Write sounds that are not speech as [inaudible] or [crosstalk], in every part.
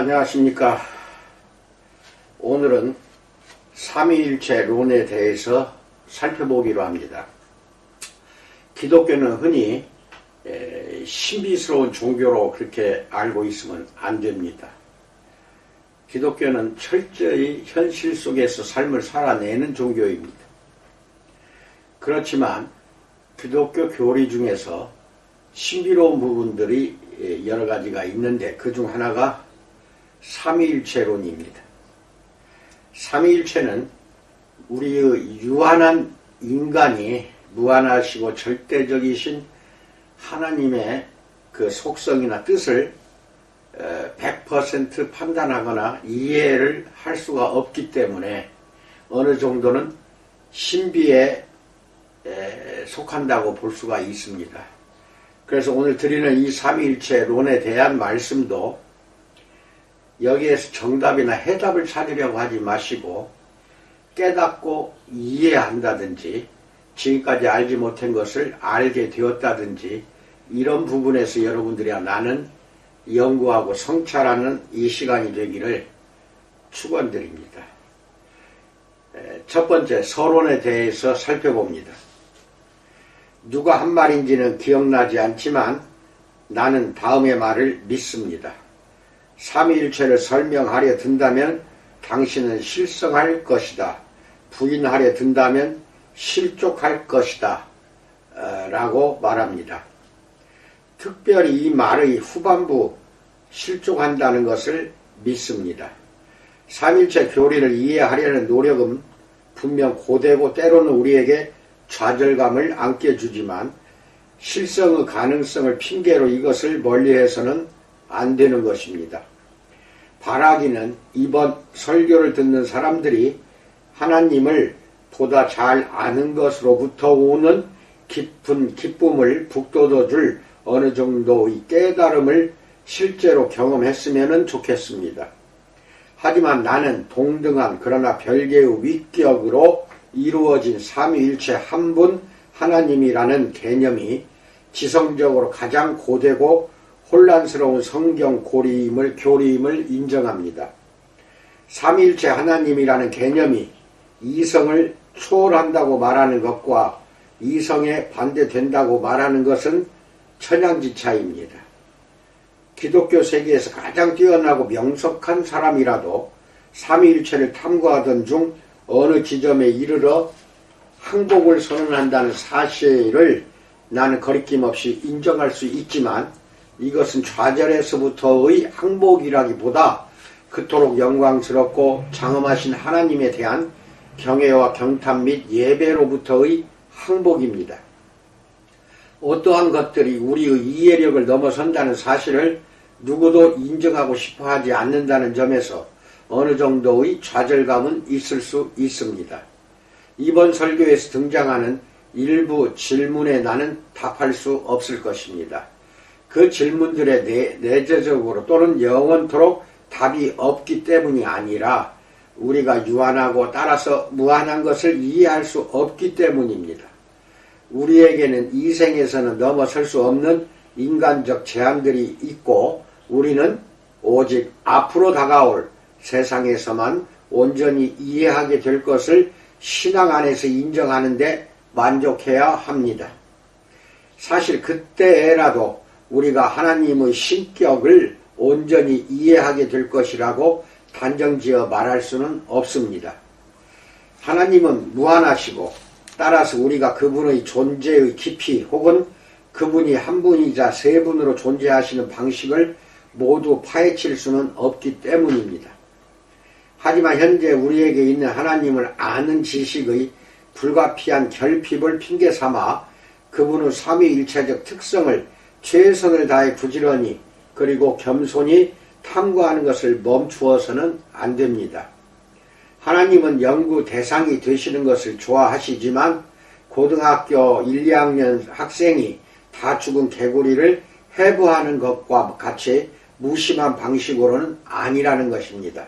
안녕하십니까. 오늘은 삼위일체 론에 대해서 살펴보기로 합니다. 기독교는 흔히 신비스러운 종교로 그렇게 알고 있으면 안 됩니다. 기독교는 철저히 현실 속에서 삶을 살아내는 종교입니다. 그렇지만 기독교 교리 중에서 신비로운 부분들이 여러 가지가 있는데 그 중 하나가 삼위일체론입니다. 삼위일체는 우리의 유한한 인간이 무한하시고 절대적이신 하나님의 그 속성이나 뜻을 100% 판단하거나 이해를 할 수가 없기 때문에 어느 정도는 신비에 속한다고 볼 수가 있습니다. 그래서 오늘 드리는 이 삼위일체론에 대한 말씀도 여기에서 정답이나 해답을 찾으려고 하지 마시고 깨닫고 이해한다든지 지금까지 알지 못한 것을 알게 되었다든지 이런 부분에서 여러분들이 나는 연구하고 성찰하는 이 시간이 되기를 축원드립니다. 첫 번째 서론에 대해서 살펴봅니다. 누가 한 말인지는 기억나지 않지만 나는 다음의 말을 믿습니다. 삼위일체를 설명하려 든다면 당신은 실성할 것이다. 부인하려 든다면 실족할 것이다. 라고 말합니다. 특별히 이 말의 후반부 실족한다는 것을 믿습니다. 삼일체 교리를 이해하려는 노력은 분명 고되고 때로는 우리에게 좌절감을 안겨주지만 실성의 가능성을 핑계로 이것을 멀리해서는 안 되는 것입니다. 바라기는 이번 설교를 듣는 사람들이 하나님을 보다 잘 아는 것으로부터 오는 깊은 기쁨을 북돋워 줄 어느 정도의 깨달음을 실제로 경험했으면 좋겠습니다. 하지만 나는 동등한 그러나 별개의 위격으로 이루어진 삼위일체 한 분 하나님이라는 개념이 지성적으로 가장 고되고 혼란스러운 성경 고리임을 교리임을 인정합니다. 삼일체 하나님이라는 개념이 이성을 초월한다고 말하는 것과 이성에 반대된다고 말하는 것은 천양지차입니다. 기독교 세계에서 가장 뛰어나고 명석한 사람이라도 삼위일체를 탐구하던 중 어느 지점에 이르러 항복을 선언한다는 사실을 나는 거리낌 없이 인정할 수 있지만 이것은 좌절에서부터의 항복이라기보다 그토록 영광스럽고 장엄하신 하나님에 대한 경애와 경탄 및 예배로부터의 항복입니다. 어떠한 것들이 우리의 이해력을 넘어선다는 사실을 누구도 인정하고 싶어 하지 않는다는 점에서 어느 정도의 좌절감은 있을 수 있습니다. 이번 설교에서 등장하는 일부 질문에 나는 답할 수 없을 것입니다. 그 질문들에 내, 내재적으로 또는 영원토록 답이 없기 때문이 아니라 우리가 유한하고 따라서 무한한 것을 이해할 수 없기 때문입니다. 우리에게는 이 생에서는 넘어설 수 없는 인간적 제한들이 있고 우리는 오직 앞으로 다가올 세상에서만 온전히 이해하게 될 것을 신앙 안에서 인정하는데 만족해야 합니다. 사실 그때라도 우리가 하나님의 신격을 온전히 이해하게 될 것이라고 단정지어 말할 수는 없습니다. 하나님은 무한하시고 따라서 우리가 그분의 존재의 깊이 혹은 그분이 한 분이자 세 분으로 존재하시는 방식을 모두 파헤칠 수는 없기 때문입니다. 하지만 현재 우리에게 있는 하나님을 아는 지식의 불가피한 결핍을 핑계 삼아 그분의 삼위일체적 특성을 최선을 다해 부지런히 그리고 겸손히 탐구하는 것을 멈추어서는 안 됩니다. 하나님은 연구 대상이 되시는 것을 좋아하시지만 고등학교 1, 2학년 학생이 다 죽은 개구리를 해부하는 것과 같이 무심한 방식으로는 아니라는 것입니다.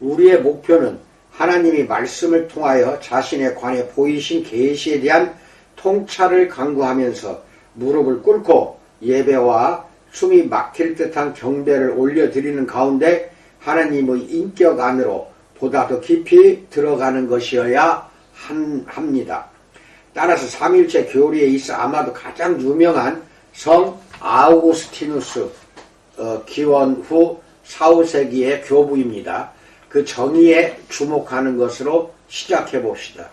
우리의 목표는 하나님이 말씀을 통하여 자신에 관해 보이신 계시에 대한 통찰을 강구하면서 무릎을 꿇고 예배와 숨이 막힐 듯한 경배를 올려드리는 가운데 하나님의 인격 안으로 보다 더 깊이 들어가는 것이어야 한, 합니다. 따라서 삼일체 교리에 있어 아마도 가장 유명한 성 아우구스티누스 어, 기원 후 4, 5세기의 교부입니다. 그 정의에 주목하는 것으로 시작해 봅시다.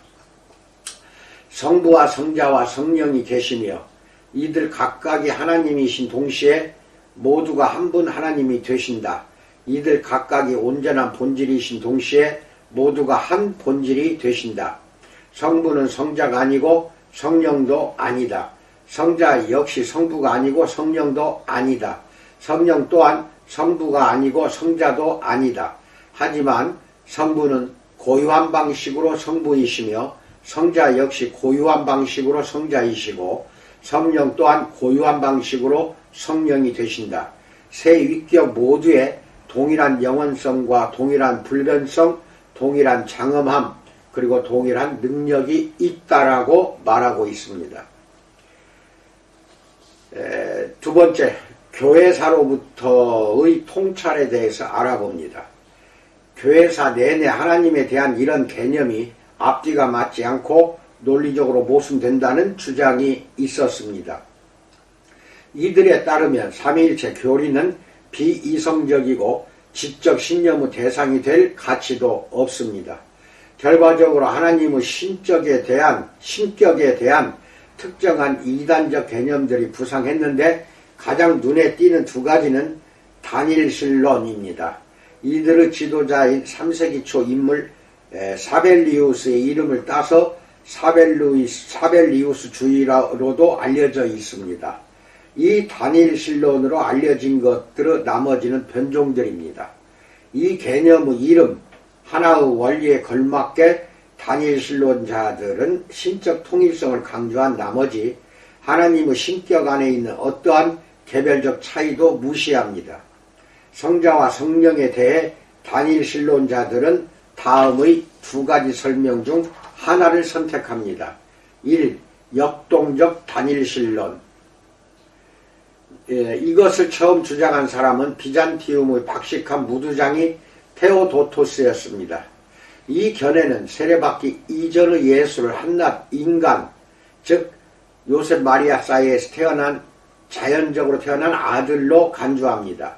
성부와 성자와 성령이 계시며 이들 각각이 하나님이신 동시에 모두가 한 분 하나님이 되신다. 이들 각각이 온전한 본질이신 동시에 모두가 한 본질이 되신다. 성부는 성자가 아니고 성령도 아니다. 성자 역시 성부가 아니고 성령도 아니다. 성령 또한 성부가 아니고 성자도 아니다. 하지만 성부는 고유한 방식으로 성부이시며 성자 역시 고유한 방식으로 성자이시고 성령 또한 고유한 방식으로 성령이 되신다. 세 위격 모두에 동일한 영원성과 동일한 불변성, 동일한 장엄함, 그리고 동일한 능력이 있다라고 말하고 있습니다. 에, 두 번째, 교회사로부터의 통찰에 대해서 알아봅니다. 교회사 내내 하나님에 대한 이런 개념이 앞뒤가 맞지 않고 논리적으로 모순된다는 주장이 있었습니다. 이들에 따르면 삼위일체 교리는 비이성적이고 지적 신념의 대상이 될 가치도 없습니다. 결과적으로 하나님의 신적에 대한 신격에 대한 특정한 이단적 개념들이 부상했는데 가장 눈에 띄는 두 가지는 단일신론입니다. 이들의 지도자인 3세기 초 인물 사벨리우스의 이름을 따서 사벨루이스, 사벨리우스 주의로도 알려져 있습니다. 이 단일 신론으로 알려진 것들의 나머지는 변종들입니다. 이 개념의 이름, 하나의 원리에 걸맞게 단일 신론자들은 신적 통일성을 강조한 나머지 하나님의 신격 안에 있는 어떠한 개별적 차이도 무시합니다. 성자와 성령에 대해 단일 신론자들은 다음의 두 가지 설명 중 하나를 선택합니다. 1. 역동적 단일신론 예, 이것을 처음 주장한 사람은 비잔티움의 박식한 무두장이 테오도토스였습니다. 이 견해는 세례받기 이전의 예수를 한낱 인간, 즉 요셉 마리아 사이에서 태어난 자연적으로 태어난 아들로 간주합니다.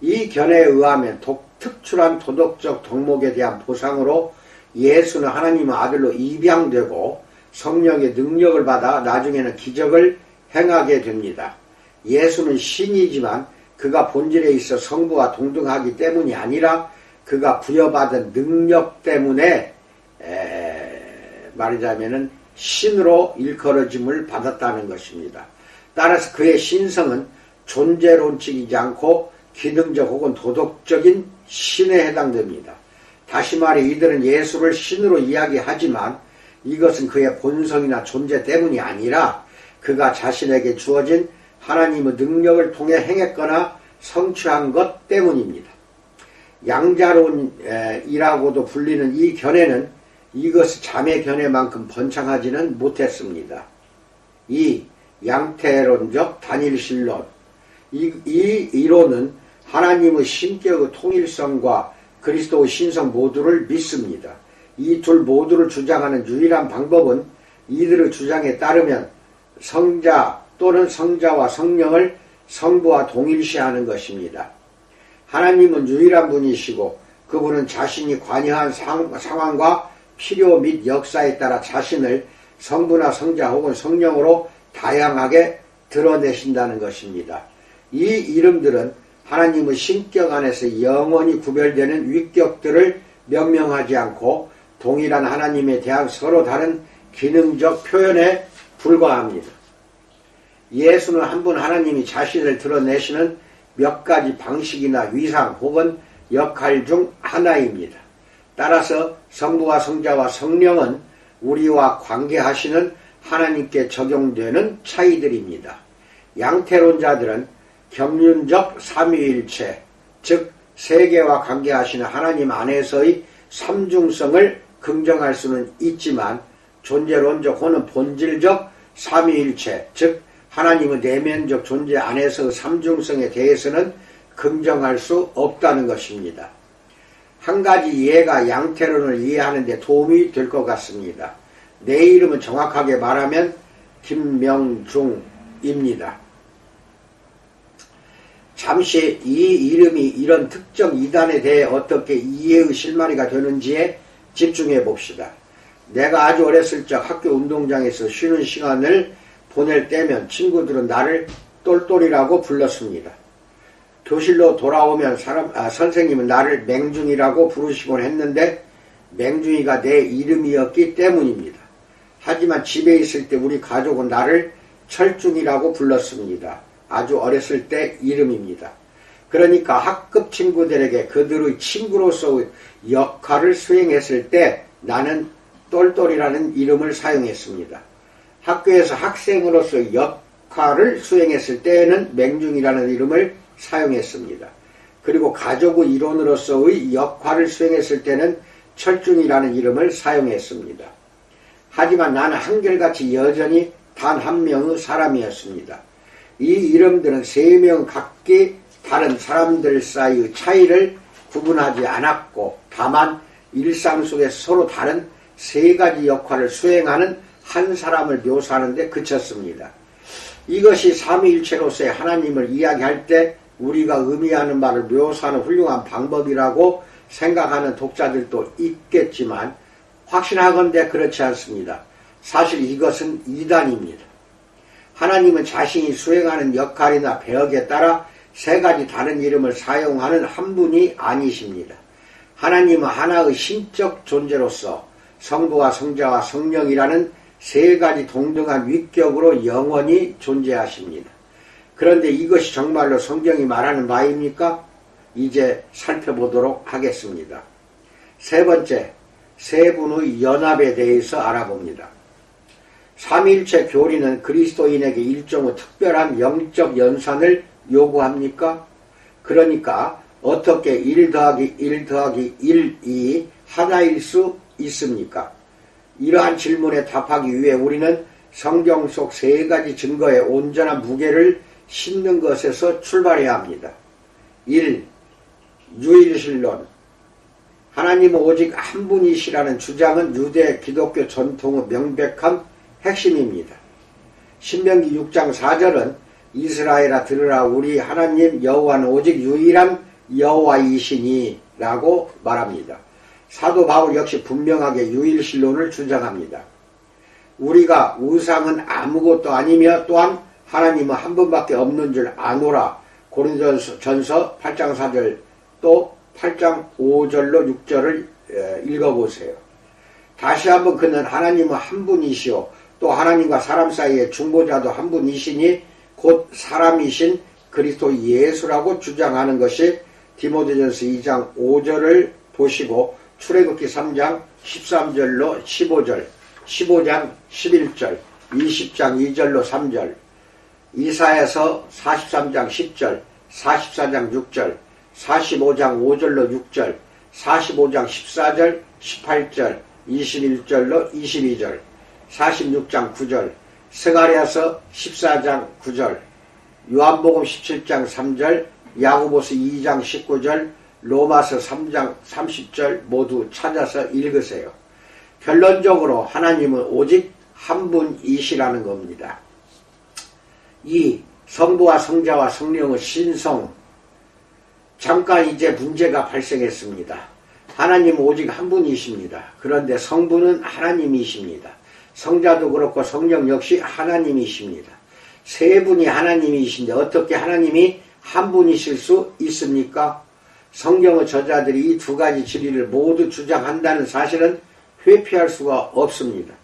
이 견해에 의하면 독, 특출한 도덕적 덕목에 대한 보상으로 예수는 하나님의 아들로 입양되고 성령의 능력을 받아 나중에는 기적을 행하게 됩니다. 예수는 신이지만 그가 본질에 있어 성부와 동등하기 때문이 아니라 그가 부여받은 능력 때문에 말하자면은 신으로 일컬어짐을 받았다는 것입니다. 따라서 그의 신성은 존재론칙이지 않고 기능적 혹은 도덕적인 신에 해당됩니다. 다시 말해 이들은 예수를 신으로 이야기하지만 이것은 그의 본성이나 존재 때문이 아니라 그가 자신에게 주어진 하나님의 능력을 통해 행했거나 성취한 것 때문입니다. 양자론이라고도 불리는 이 견해는 이것이 자매 견해만큼 번창하지는 못했습니다. 이 양태론적 단일신론 이, 이 이론은 하나님의 신격의 통일성과 그리스도의 신성 모두를 믿습니다. 이 둘 모두를 주장하는 유일한 방법은 이들의 주장에 따르면 성자 또는 성자와 성령을 성부와 동일시하는 것입니다. 하나님은 유일한 분이시고 그분은 자신이 관여한 상, 상황과 필요 및 역사에 따라 자신을 성부나 성자 혹은 성령으로 다양하게 드러내신다는 것입니다. 이 이름들은 하나님의 신격 안에서 영원히 구별되는 위격들을 명명하지 않고 동일한 하나님에 대한 서로 다른 기능적 표현에 불과합니다. 예수는 한 분 하나님이 자신을 드러내시는 몇 가지 방식이나 위상 혹은 역할 중 하나입니다. 따라서 성부와 성자와 성령은 우리와 관계하시는 하나님께 적용되는 차이들입니다. 양태론자들은 경륜적 삼위일체, 즉 세계와 관계하시는 하나님 안에서의 삼중성을 긍정할 수는 있지만 존재론적 혹은 본질적 삼위일체, 즉 하나님의 내면적 존재 안에서 삼중성에 대해서는 긍정할 수 없다는 것입니다. 한 가지 이해가 양태론을 이해하는 데 도움이 될 것 같습니다. 내 이름은 정확하게 말하면 김명중입니다. 잠시 이 이름이 이런 특정 이단에 대해 어떻게 이해의 실마리가 되는지에 집중해 봅시다. 내가 아주 어렸을 적 학교 운동장에서 쉬는 시간을 보낼 때면 친구들은 나를 똘똘이라고 불렀습니다. 교실로 돌아오면 사람, 아, 선생님은 나를 맹중이라고 부르시곤 했는데 맹중이가 내 이름이었기 때문입니다. 하지만 집에 있을 때 우리 가족은 나를 철중이라고 불렀습니다. 아주 어렸을 때 이름입니다. 그러니까 학급 친구들에게 그들의 친구로서의 역할을 수행했을 때 나는 똘똘이라는 이름을 사용했습니다. 학교에서 학생으로서 역할을 수행했을 때에는 맹중이라는 이름을 사용했습니다. 그리고 가족의 일원으로서의 역할을 수행했을 때는 철중이라는 이름을 사용했습니다. 하지만 나는 한결같이 여전히 단 한 명의 사람이었습니다. 이 이름들은 세 명 각기 다른 사람들 사이의 차이를 구분하지 않았고 다만 일상 속에 서로 다른 세 가지 역할을 수행하는 한 사람을 묘사하는 데 그쳤습니다. 이것이 삼위일체로서의 하나님을 이야기할 때 우리가 의미하는 말을 묘사하는 훌륭한 방법이라고 생각하는 독자들도 있겠지만 확신하건대 그렇지 않습니다. 사실 이것은 이단입니다. 하나님은 자신이 수행하는 역할이나 배역에 따라 세 가지 다른 이름을 사용하는 한 분이 아니십니다. 하나님은 하나의 신적 존재로서 성부와 성자와 성령이라는 세 가지 동등한 위격으로 영원히 존재하십니다. 그런데 이것이 정말로 성경이 말하는 바입니까? 이제 살펴보도록 하겠습니다. 세 번째, 세 분의 연합에 대해서 알아봅니다. 삼일체 교리는 그리스도인에게 일종의 특별한 영적 연산을 요구합니까? 그러니까 어떻게 1 더하기 1 더하기 1 이 하나일 수 있습니까? 이러한 질문에 답하기 위해 우리는 성경 속 세 가지 증거의 온전한 무게를 싣는 것에서 출발해야 합니다. 1. 유일신론 하나님은 오직 한 분이시라는 주장은 유대 기독교 전통의 명백한 핵심입니다. 신명기 6장 4절은 이스라엘아 들으라 우리 하나님 여호와는 오직 유일한 여호와이시니 라고 말합니다. 사도 바울 역시 분명하게 유일신론을 주장합니다. 우리가 우상은 아무것도 아니며 또한 하나님은 한 분밖에 없는 줄 아노라. 고린도전서 8장 4절 또 8장 5절로 6절을 읽어보세요. 다시 한번 그는 하나님은 한 분이시오. 또 하나님과 사람 사이의 중보자도 한 분이시니 곧 사람이신 그리스도 예수라고 주장하는 것이 디모데전서 2장 5절을 보시고 출애굽기 3장 13절로 15절, 15장 11절, 20장 2절로 3절, 이사에서 43장 10절, 44장 6절, 45장 5절로 6절, 45장 14절, 18절, 21절로 22절, 46장 9절, 스가리아서 14장 9절, 요한복음 17장 3절, 야구보스 2장 19절, 로마서 3장 30절 모두 찾아서 읽으세요. 결론적으로 하나님은 오직 한 분이시라는 겁니다. 이 성부와 성자와 성령의 신성 잠깐 이제 문제가 발생했습니다. 하나님은 오직 한 분이십니다. 그런데 성부는 하나님이십니다. 성자도 그렇고 성령 역시 하나님이십니다. 세 분이 하나님이신데 어떻게 하나님이 한 분이실 수 있습니까? 성경의 저자들이 이 두 가지 진리를 모두 주장한다는 사실은 회피할 수가 없습니다.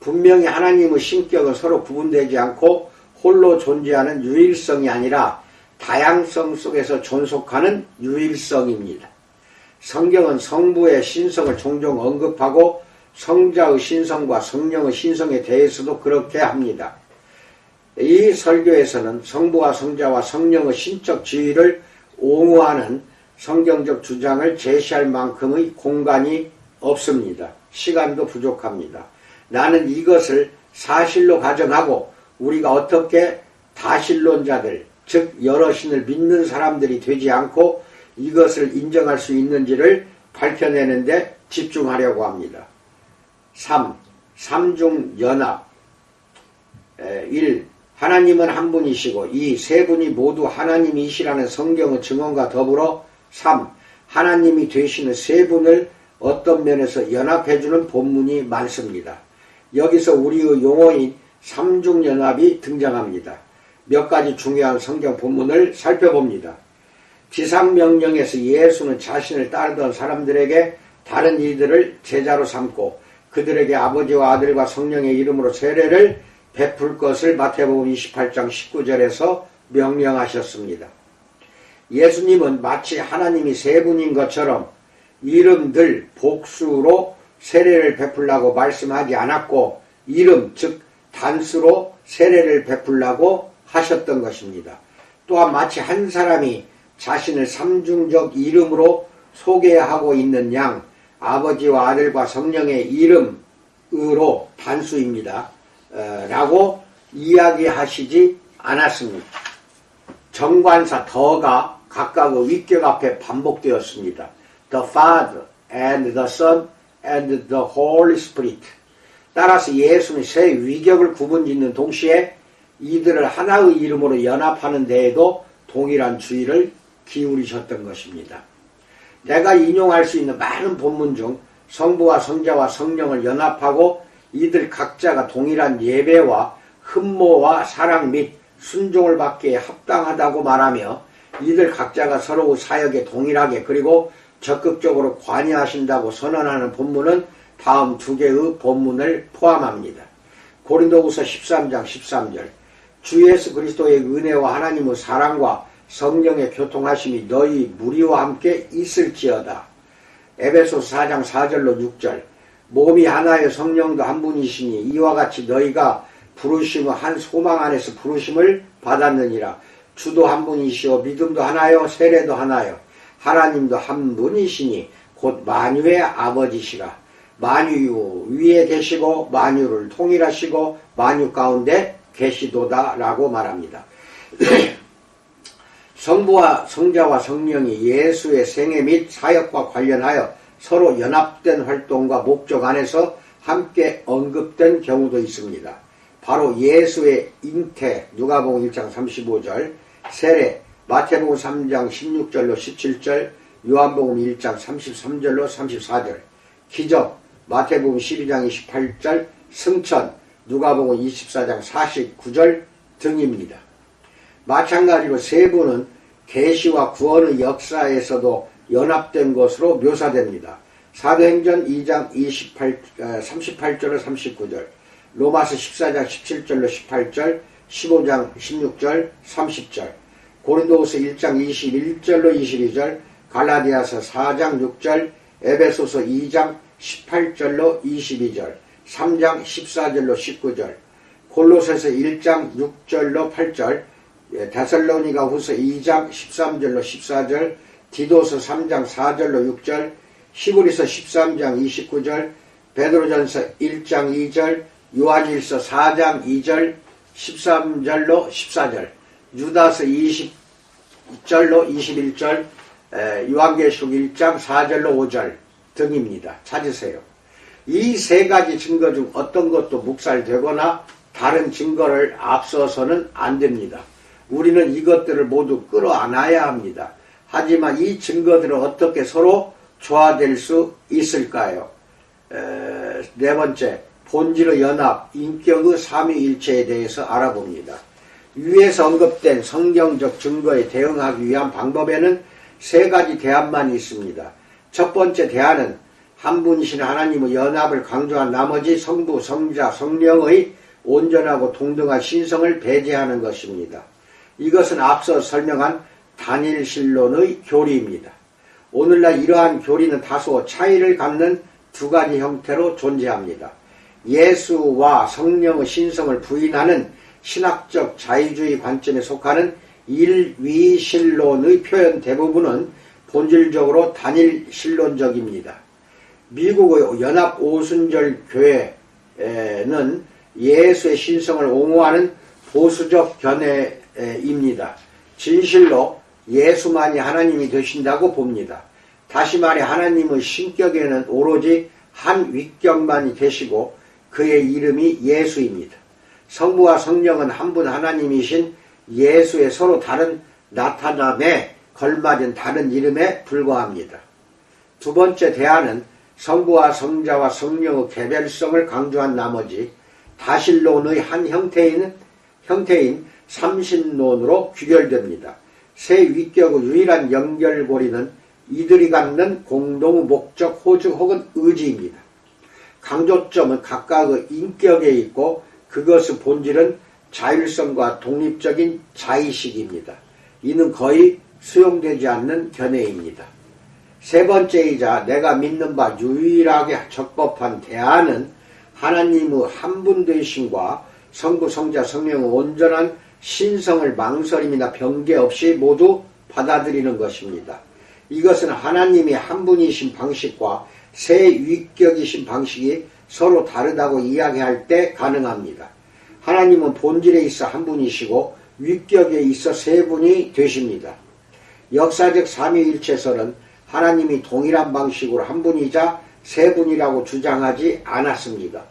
분명히 하나님의 신격은 서로 구분되지 않고 홀로 존재하는 유일성이 아니라 다양성 속에서 존속하는 유일성입니다. 성경은 성부의 신성을 종종 언급하고 성자의 신성과 성령의 신성에 대해서도 그렇게 합니다. 이 설교에서는 성부와 성자와 성령의 신적 지위를 옹호하는 성경적 주장을 제시할 만큼의 공간이 없습니다. 시간도 부족합니다. 나는 이것을 사실로 가정하고 우리가 어떻게 다신론자들, 즉 여러 신을 믿는 사람들이 되지 않고 이것을 인정할 수 있는지를 밝혀내는데 집중하려고 합니다. 3. 삼중연합 1. 하나님은 한 분이시고 이세 분이 모두 하나님이시라는 성경의 증언과 더불어 3. 하나님이 되시는 세 분을 어떤 면에서 연합해주는 본문이 많습니다. 여기서 우리의 용어인 삼중연합이 등장합니다. 몇 가지 중요한 성경 본문을 살펴봅니다. 지상명령에서 예수는 자신을 따르던 사람들에게 다른 이들을 제자로 삼고 그들에게 아버지와 아들과 성령의 이름으로 세례를 베풀 것을 마태복음 28장 19절에서 명령하셨습니다. 예수님은 마치 하나님이 세 분인 것처럼 이름들 복수로 세례를 베풀라고 말씀하지 않았고 이름 즉 단수로 세례를 베풀라고 하셨던 것입니다. 또한 마치 한 사람이 자신을 삼중적 이름으로 소개하고 있는 양 아버지와 아들과 성령의 이름으로 단수입니다. 어, 라고 이야기하시지 않았습니다. 정관사 더가 각각의 위격 앞에 반복되었습니다. The Father and the Son and the Holy Spirit. 따라서 예수는 세 위격을 구분짓는 동시에 이들을 하나의 이름으로 연합하는 데에도 동일한 주의를 기울이셨던 것입니다. 내가 인용할 수 있는 많은 본문 중 성부와 성자와 성령을 연합하고 이들 각자가 동일한 예배와 흠모와 사랑 및 순종을 받기에 합당하다고 말하며 이들 각자가 서로 사역에 동일하게 그리고 적극적으로 관여하신다고 선언하는 본문은 다음 두 개의 본문을 포함합니다. 고린도후서 13장 13절 주 예수 그리스도의 은혜와 하나님의 사랑과 성령의 교통하심이 너희 무리와 함께 있을지어다. 에베소 4장 4절로 6절 몸이 하나의 성령도 한 분이시니 이와 같이 너희가 부르심의 한 소망 안에서 부르심을 받았느니라. 주도 한 분이시오 믿음도 하나요 세례도 하나요 하나님도 한 분이시니 곧 만유의 아버지시라. 만유 위에 계시고 만유를 통일하시고 만유 가운데 계시도다라고 말합니다. [clears throat] 성부와 성자와 성령이 예수의 생애 및 사역과 관련하여 서로 연합된 활동과 목적 안에서 함께 언급된 경우도 있습니다. 바로 예수의 잉태 누가복음 1장 35절, 세례 마태복음 3장 16절로 17절, 요한복음 1장 33절로 34절, 기적 마태복음 12장 28절, 승천 누가복음 24장 49절 등입니다. 마찬가지로 세 분은 계시와 구원의 역사에서도 연합된 것으로 묘사됩니다. 사도행전 2장 28, 38절로 39절, 로마서 14장 17절로 18절, 15장 16절, 30절, 고린도후서 1장 21절로 22절, 갈라디아서 4장 6절, 에베소서 2장 18절로 22절, 3장 14절로 19절, 골로새서 1장 6절로 8절, 데살로니가 후서 2장 13절로 14절, 디도서 3장 4절로 6절, 히브리서 13장 29절, 베드로전서 1장 2절, 요한일서 4장 2절, 13절로 14절, 유다서 20절로 21절, 요한계시록 1장 4절로 5절 등입니다. 찾으세요. 이 세 가지 증거 중 어떤 것도 묵살되거나 다른 증거를 앞서서는 안 됩니다. 우리는 이것들을 모두 끌어안아야 합니다. 하지만 이 증거들은 어떻게 서로 조화될 수 있을까요? 에, 네 번째, 본질의 연합, 인격의 삼위일체에 대해서 알아봅니다. 위에서 언급된 성경적 증거에 대응하기 위한 방법에는 세 가지 대안만 있습니다. 첫 번째 대안은 한 분이신 하나님의 연합을 강조한 나머지 성부, 성자, 성령의 온전하고 동등한 신성을 배제하는 것입니다. 이것은 앞서 설명한 단일신론의 교리입니다. 오늘날 이러한 교리는 다소 차이를 갖는 두 가지 형태로 존재합니다. 예수와 성령의 신성을 부인하는 신학적 자유주의 관점에 속하는 일위신론의 표현 대부분은 본질적으로 단일신론적입니다. 미국의 연합 오순절 교회는 예수의 신성을 옹호하는 보수적 견해 입니다. 진실로 예수만이 하나님이 되신다고 봅니다. 다시 말해 하나님의 신격에는 오로지 한 위격만이 계시고 그의 이름이 예수입니다. 성부와 성령은 한 분 하나님이신 예수의 서로 다른 나타남에 걸맞은 다른 이름에 불과합니다. 두 번째 대안은 성부와 성자와 성령의 개별성을 강조한 나머지 다실론의 한 형태인, 형태인 삼신론으로 귀결됩니다. 세 위격의 유일한 연결고리는 이들이 갖는 공동 목적 호주 혹은 의지입니다. 강조점은 각각의 인격에 있고 그것의 본질은 자율성과 독립적인 자의식입니다. 이는 거의 수용되지 않는 견해입니다. 세 번째이자 내가 믿는 바 유일하게 적법한 대안은 하나님의 한 분 되심과 성부, 성자, 성령의 온전한 신성을 망설임이나 변개 없이 모두 받아들이는 것입니다. 이것은 하나님이 한 분이신 방식과 세 위격이신 방식이 서로 다르다고 이야기할 때 가능합니다. 하나님은 본질에 있어 한 분이시고 위격에 있어 세 분이 되십니다. 역사적 삼위일체설은 하나님이 동일한 방식으로 한 분이자 세 분이라고 주장하지 않았습니다.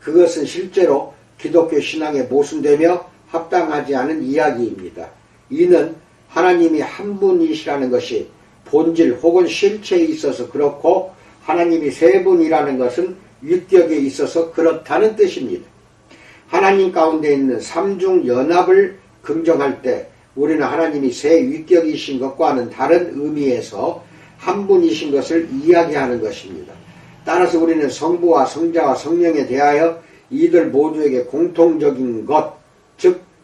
그것은 실제로 기독교 신앙에 모순되며 합당하지 않은 이야기입니다. 이는 하나님이 한 분이시라는 것이 본질 혹은 실체에 있어서 그렇고 하나님이 세 분이라는 것은 위격에 있어서 그렇다는 뜻입니다. 하나님 가운데 있는 삼중 연합을 긍정할 때 우리는 하나님이 세 위격이신 것과는 다른 의미에서 한 분이신 것을 이야기하는 것입니다. 따라서 우리는 성부와 성자와 성령에 대하여 이들 모두에게 공통적인 것, 즉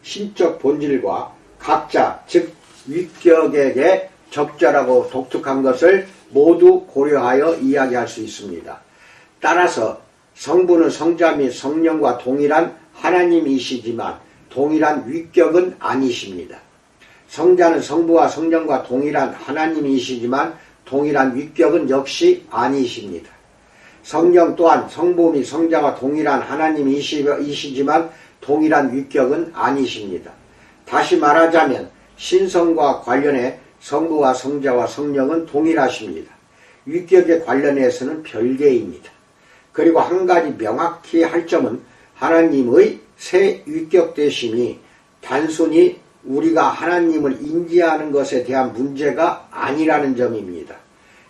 신적 본질과 각자, 즉 위격에게 적절하고 독특한 것을 모두 고려하여 이야기할 수 있습니다. 따라서 성부는 성자 및 성령과 동일한 하나님이시지만 동일한 위격은 아니십니다. 성자는 성부와 성령과 동일한 하나님이시지만 동일한 위격은 역시 아니십니다. 성령 또한 성부 및 성자와 동일한 하나님이시지만 동일한 위격은 아니십니다. 다시 말하자면 신성과 관련해 성부와 성자와 성령은 동일하십니다. 위격에 관련해서는 별개입니다. 그리고 한 가지 명확히 할 점은 하나님의 새 위격 되심이 단순히 우리가 하나님을 인지하는 것에 대한 문제가 아니라는 점입니다.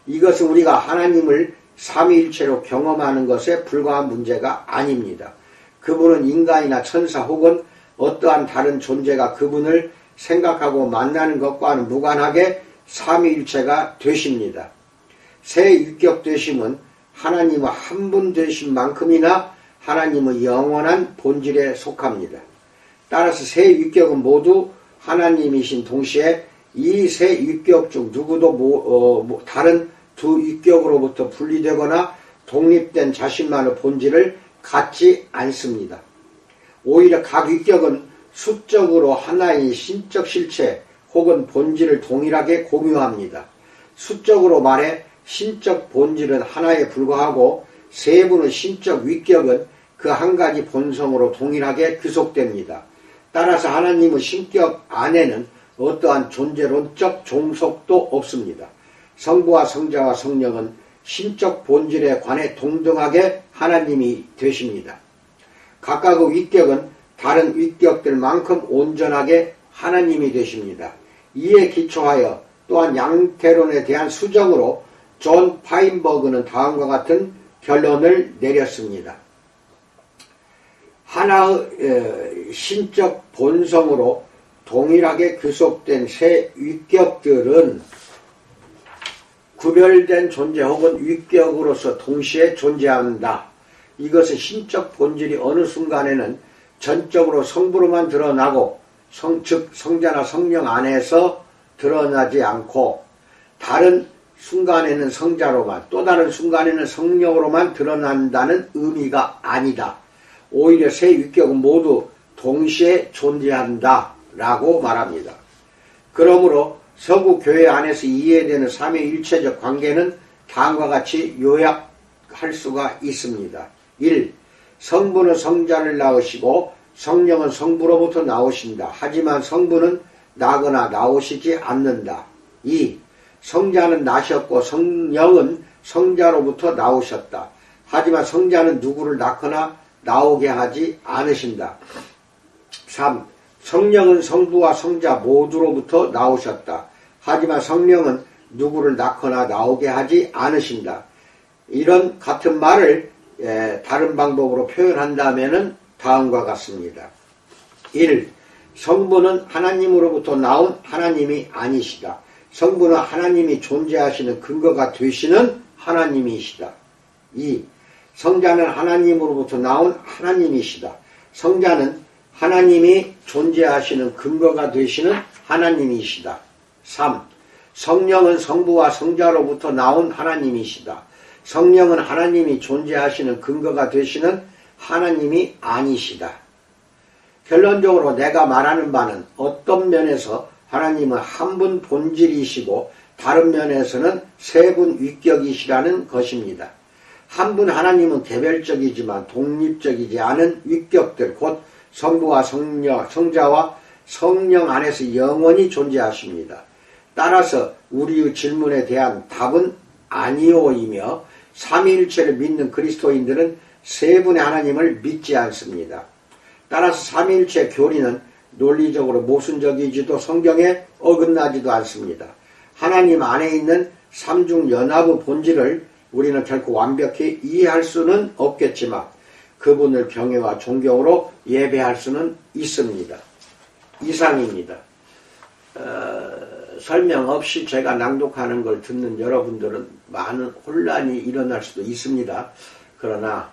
이것은 우리가 하나님을 삼위일체로 경험하는 것에 불과한 문제가 아닙니다. 그분은 인간이나 천사 혹은 어떠한 다른 존재가 그분을 생각하고 만나는 것과는 무관하게 삼위일체가 되십니다. 새 유격 되심은 하나님의 한 분 되신 만큼이나 하나님의 영원한 본질에 속합니다. 따라서 새 유격은 모두 하나님이신 동시에 이새 유격 중 누구도 모, 어, 다른 두 유격으로부터 분리되거나 독립된 자신만의 본질을 갖지 않습니다. 오히려 각 유격은 수적으로 하나의 신적 실체 혹은 본질을 동일하게 공유합니다. 수적으로 말해 신적 본질은 하나에 불과하고 세분의 신적 위격은 그 한 가지 본성으로 동일하게 귀속됩니다. 따라서 하나님의 신격 안에는 어떠한 존재론적 종속도 없습니다. 성부와 성자와 성령은 신적 본질에 관해 동등하게 하나님이 되십니다. 각각의 위격은 다른 위격들만큼 온전하게 하나님이 되십니다. 이에 기초하여 또한 양태론에 대한 수정으로 존 파인버그는 다음과 같은 결론을 내렸습니다. 하나의 신적 본성으로 동일하게 귀속된 새 위격들은 구별된 존재 혹은 위격으로서 동시에 존재한다. 이것은 신적 본질이 어느 순간에는 전적으로 성부로만 드러나고 성, 즉 성자나 성령 안에서 드러나지 않고 다른 순간에는 성자로만 또 다른 순간에는 성령으로만 드러난다는 의미가 아니다. 오히려 새 위격은 모두 동시에 존재한다 라고 말합니다. 그러므로 서구 교회 안에서 이해되는 삼위일체적 관계는 다음과 같이 요약할 수가 있습니다. 1. 성부는 성자를 낳으시고 성령은 성부로부터 나오신다. 하지만 성부는 나거나 나오시지 않는다. 2. 성자는 나셨고 성령은 성자로부터 나오셨다. 하지만 성자는 누구를 낳거나 나오게 하지 않으신다. 3. 성령은 성부와 성자 모두로부터 나오셨다. 하지만 성령은 누구를 낳거나 나오게 하지 않으신다. 이런 같은 말을 에, 다른 방법으로 표현한다면 다음과 같습니다. 1. 성부는 하나님으로부터 나온 하나님이 아니시다. 성부는 하나님이 존재하시는 근거가 되시는 하나님이시다. 2. 성자는 하나님으로부터 나온 하나님이시다. 성자는 하나님이 존재하시는 근거가 되시는 하나님이시다. 3. 성령은 성부와 성자로부터 나온 하나님이시다. 성령은 하나님이 존재하시는 근거가 되시는 하나님이 아니시다. 결론적으로 내가 말하는 바는 어떤 면에서 하나님은 한 분 본질이시고 다른 면에서는 세 분 위격이시라는 것입니다. 한 분 하나님은 개별적이지만 독립적이지 않은 위격들 곧 성부와 성령, 성자와 성령 안에서 영원히 존재하십니다. 따라서 우리의 질문에 대한 답은 아니오이며 삼위일체를 믿는 그리스도인들은 세 분의 하나님을 믿지 않습니다. 따라서 삼위일체 교리는 논리적으로 모순적이지도 성경에 어긋나지도 않습니다. 하나님 안에 있는 삼중 연합의 본질을 우리는 결코 완벽히 이해할 수는 없겠지만 그분을 경외와 존경으로 예배할 수는 있습니다. 이상입니다. 어, 설명 없이 제가 낭독하는 걸 듣는 여러분들은 많은 혼란이 일어날 수도 있습니다. 그러나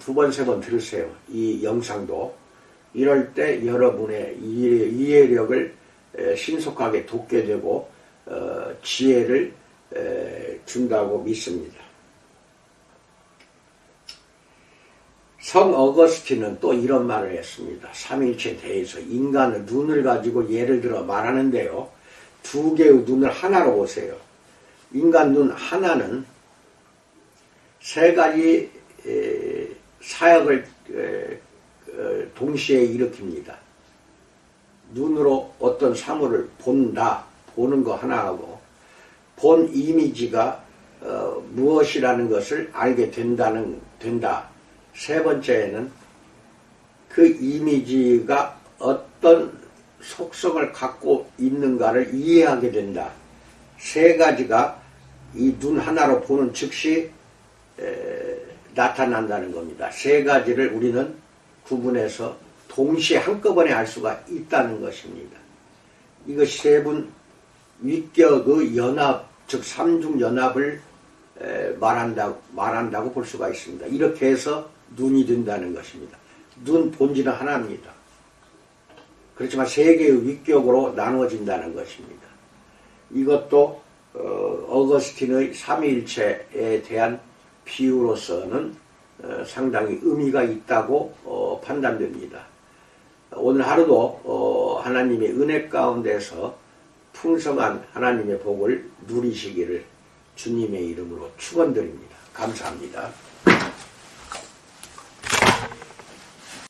두 번, 세 번 들으세요. 이 영상도. 이럴 때 여러분의 이해력을 신속하게 돋게 되고 어, 지혜를 준다고 믿습니다. 성 어거스틴은 또 이런 말을 했습니다. 삼일체에 대해서 인간의 눈을 가지고 예를 들어 말하는데요. 두 개의 눈을 하나로 보세요. 인간 눈 하나는 세 가지 사역을 어, 동시에 일으킵니다. 눈으로 어떤 사물을 본다, 보는 거 하나하고 본 이미지가 어, 무엇이라는 것을 알게 된다는 된다. 세 번째에는 그 이미지가 어떤 속성을 갖고 있는가를 이해하게 된다. 세 가지가 이 눈 하나로 보는 즉시 에, 나타난다는 겁니다. 세 가지를 우리는 구분해서 동시에 한꺼번에 알 수가 있다는 것입니다. 이것이 세분 위격의 연합, 즉 삼중 연합을 말한다고, 말한다고 볼 수가 있습니다. 이렇게 해서 눈이 된다는 것입니다. 눈 본질은 하나입니다. 그렇지만 세 개의 위격으로 나누어진다는 것입니다. 이것도 어, 거스틴의 삼위일체에 대한 비유로서는 어, 상당히 의미가 있다고 어, 판단됩니다. 오늘 하루도 어, 하나님의 은혜 가운데서 풍성한 하나님의 복을 누리시기를 주님의 이름으로 축원드립니다. 감사합니다.